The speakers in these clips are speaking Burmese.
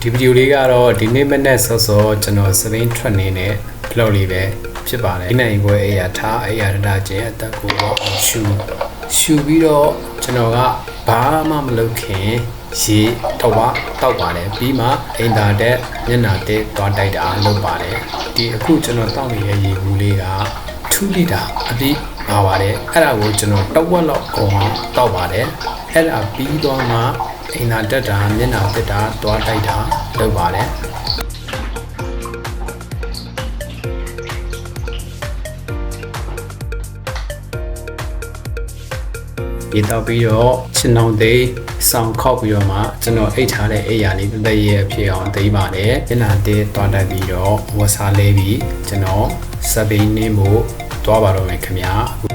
ဒီဗီဒီယိုလေးကတော့ဒီနေ့မနေ့စောစောကျွန်တော်စပင်းထွက်နေတဲ့ vlog လေးပဲဖြစ်ပါတယ်ဒီနိုင်ပွဲအရာထားအရာတချင်းအသက်ကိုတော့ရှူရှူပြီးတော့ကျွန်တော်ကဘာမှမလုပ်ခင်ရေတော့ဝတောက်ပါတယ်ပြီးမှအင်တာတက်မျက်နှာတက်သွားတိုက်တာလုပ်ပါတယ်ဒီအခုကျွန်တော်တောက်နေတဲ့ရေဘူးလေးက2လီတာအပြည့် ပါပါတယ်အဲ့ဒါကိုကျွန်တော်တောက်ဝက်လောက်ကုန်အောင်တောက်ပါတယ်အဲ့ဒါပြီးတော့မှအင်တာတက်တာမျက်နှာတက်တာသွားတိုက်တာလုပ်ပါတယ်ရေတောက်ပြီးတော့ချင်အောင်သိဆောင်းခောက်ပြီးတော့မှကျွန်တော်အိတ်ထားတဲ့အိတ်ရာလေးတသက်ရဲ့ဖြစ်အောင်သိပါတယ်ညနာတေးတွားတက်ပြီးတော့ဝတ်စားလေးပြီးကျွန်တော်စပိန်နေမှု တွားပါတော့မယ်ခင်ဗျာအခု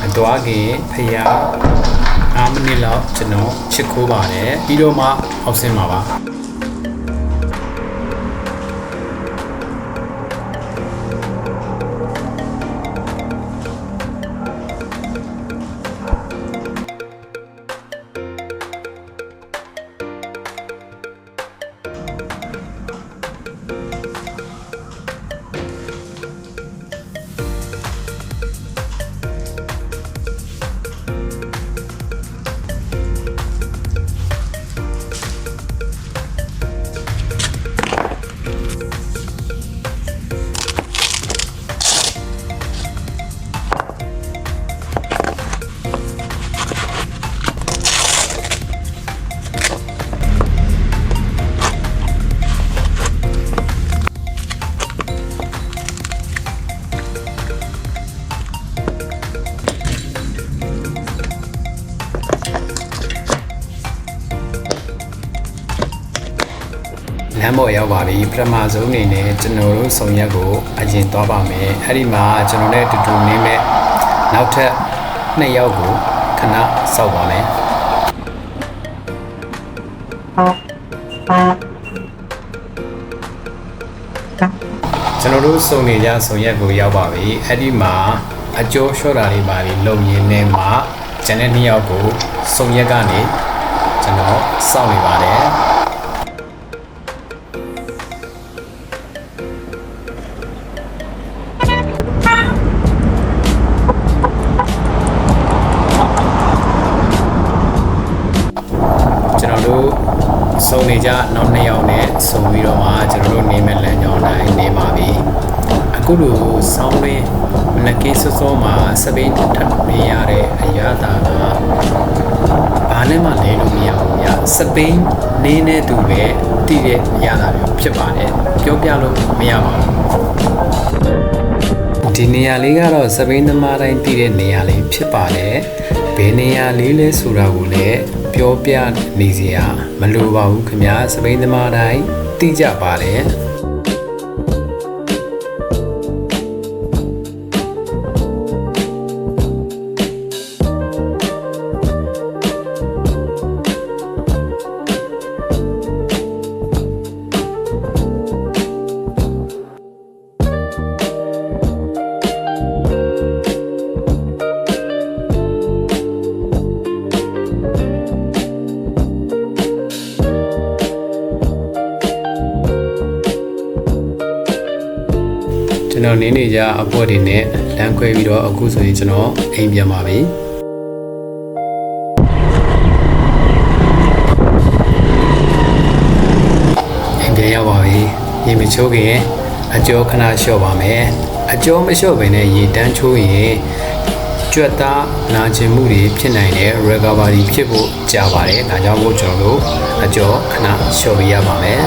မတွားခင်ဖျား 5မိနစ်လောက်ကျွန်တော်ချစ်ခိုးပါတယ်ပြီးတော့မှအောက်ဆင်းပါပါ လမ်းပေါ်ရောက်ပါပြီပထမဆုံးအနေနဲ့ကျွန်တော်တို့ဆောင်ရက်ကိုအရင်သွားပါမယ်အဲ့ဒီမှာကျွန်တော်နဲ့အတူတူနေမဲ့နောက်ထပ်နှစ်ယောက်ကိုခဏစောက်ပါမယ်ကျွန်တော်တို့စုံနေကြစုံရက်ကိုရောက်ပါပြီအဲ့ဒီမှာအကျိုးလျှော့တာလေးပါပြီးလုံရင်းနဲ့မှကျန်တဲ့နှစ်ယောက်ကိုစုံရက်ကနေကျွန်တော်စောင့်နေပါတယ် စုံနေကြနောက်နှစ်ယောက်နဲ့စုံပြီးတော့မှကျွန်တော်တို့နေမဲ့လမ်းကြောင်းတိုင်းနေပါပြီအခုလိုဆောင်းရင်းမနက်ကေးစောစောမှာစပိန်ထပ်နေရတဲ့အရာတာကဘာနဲ့မှလဲလို့မရဘူးညစပိန်နေနေသူပဲတည်တဲ့အရာတာမျိုးဖြစ်ပါတယ်ပြောပြလို့မရပါဘူးဒီနေရာလေးကတော့စပိန်သမားတိုင်းတည်တဲ့နေရာလေးဖြစ်ပါတယ်ဘယ်နေရာလေးလဲဆိုတာကိုလည်း ပြောပြနေစရာမလိုပါဘူးခင်ဗျာစပိန်သမားတိုင်းသိကြပါတ ကျွန်တော်နေနေကြအပေါ်တွေနဲ့လမ်းခွဲပြီးတော့အခုဆိုရင်ကျွန်တော်အိမ်ပြန်ပါပြီအိမ်ပြန်ရောက်ပါပြီရေမချိုးခင်အကျော်ခဏလျှော့ပါမယ်အကျော်မလျှော့ဘဲနဲ့ရေတန်းချိုးရင်ကြွက်သားနာကျင်မှုတွေဖြစ်နိုင်တဲ့ recovery ဖြစ်ဖို့ကြာပါတယ်ဒါကြောင့်မို့ကျွန်တော်တို့အကျော်ခဏလျှော့ပေးရပါမယ်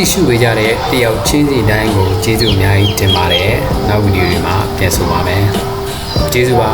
ကြည့်ရှုပေးကြတဲ့တယောက်ချင်းစီတိုင်းကိုကျေးဇူးအများကြီးတင်ပါတယ်နောက်ဗီဒီယိုတွေမှာပြန်ဆိုပါမယ်ကျေးဇူးပါ